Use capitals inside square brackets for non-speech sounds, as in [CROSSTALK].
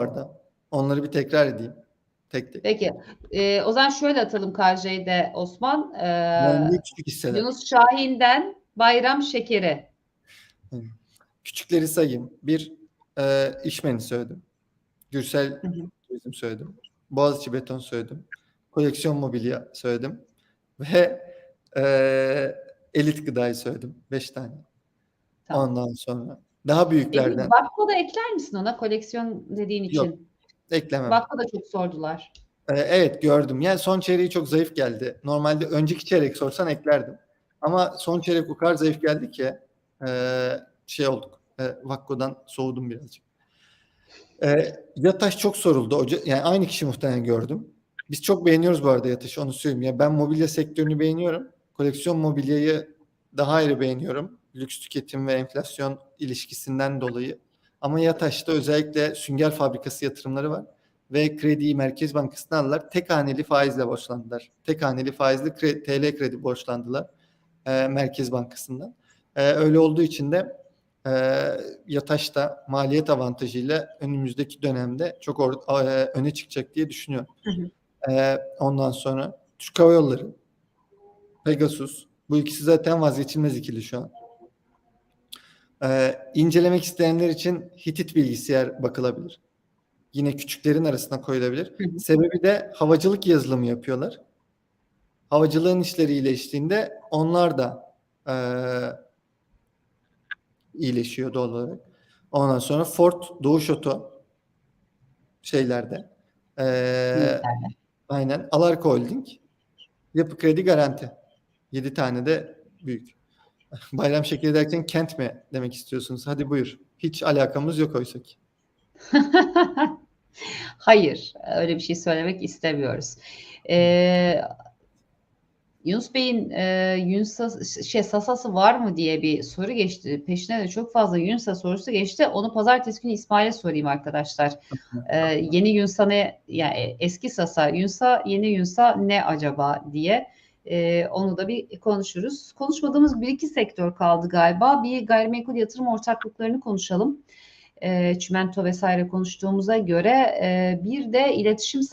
orada. Onları bir tekrar edeyim. Tek tek. Peki. Ee, o zaman şöyle atalım KJ'de Osman. Ee, Önemli küçük hisseler. Yunus Şahin'den Bayram Şekeri. Küçükleri sayayım. Bir e, işmeni söyledim. Gürsel. Turizm söyledim. Boğaziçi Beton söyledim. Koleksiyon Mobilya söyledim. Ve e, Elit Gıda'yı söyledim. Beş tane. Tamam. Ondan sonra. Daha büyüklerden. Vakfı da ekler misin ona koleksiyon dediğin için? Yok. Eklemem. Vakfı da çok sordular. Ee, evet gördüm. Yani son çeyreği çok zayıf geldi. Normalde önceki çeyrek sorsan eklerdim. Ama son çeyrek o kadar zayıf geldi ki e, şey olduk. E, Vakko'dan soğudum birazcık. E, Yataş çok soruldu. Hoca, yani aynı kişi muhtemelen gördüm. Biz çok beğeniyoruz bu arada Yataş'ı onu söyleyeyim. Ya ben mobilya sektörünü beğeniyorum. Koleksiyon mobilyayı daha ayrı beğeniyorum. Lüks tüketim ve enflasyon ilişkisinden dolayı. Ama Yataş'ta özellikle sünger fabrikası yatırımları var ve krediyi Merkez Bankası'na aldılar. Tek haneli faizle borçlandılar. Tek haneli faizli kre- TL kredi borçlandılar e, Merkez Bankası'ndan. E, öyle olduğu için de e, Yataş da maliyet avantajıyla önümüzdeki dönemde çok or- e, öne çıkacak diye düşünüyorum. Hı hı. E, ondan sonra Türk Hava Yolları, Pegasus bu ikisi zaten vazgeçilmez ikili şu an. E, incelemek isteyenler için Hitit bilgisayar bakılabilir yine küçüklerin arasına koyulabilir. Hı hı. Sebebi de havacılık yazılımı yapıyorlar. Havacılığın işleri iyileştiğinde onlar da eee iyileşiyor doğal olarak. Ondan sonra Ford, Doğuş Oto şeylerde. Büyüklerle. aynen. Alarko Holding. Yapı Kredi Garanti. 7 tane de büyük. [LAUGHS] Bayram şekeri derken kent mi demek istiyorsunuz? Hadi buyur. Hiç alakamız yok oysa ki. [LAUGHS] Hayır, öyle bir şey söylemek istemiyoruz. Ee, Yunus Bey'in e, Yunsa, şey, Sasası var mı diye bir soru geçti. Peşine de çok fazla Yunsa sorusu geçti. Onu pazartesi günü İsmail'e sorayım arkadaşlar. Ee, yeni Yunsa ne, yani eski Sasa Yunsa, yeni Yunsa ne acaba diye. Ee, onu da bir konuşuruz. Konuşmadığımız bir iki sektör kaldı galiba. Bir gayrimenkul yatırım ortaklıklarını konuşalım. E, çimento vesaire konuştuğumuza göre e, bir de iletişim sektörü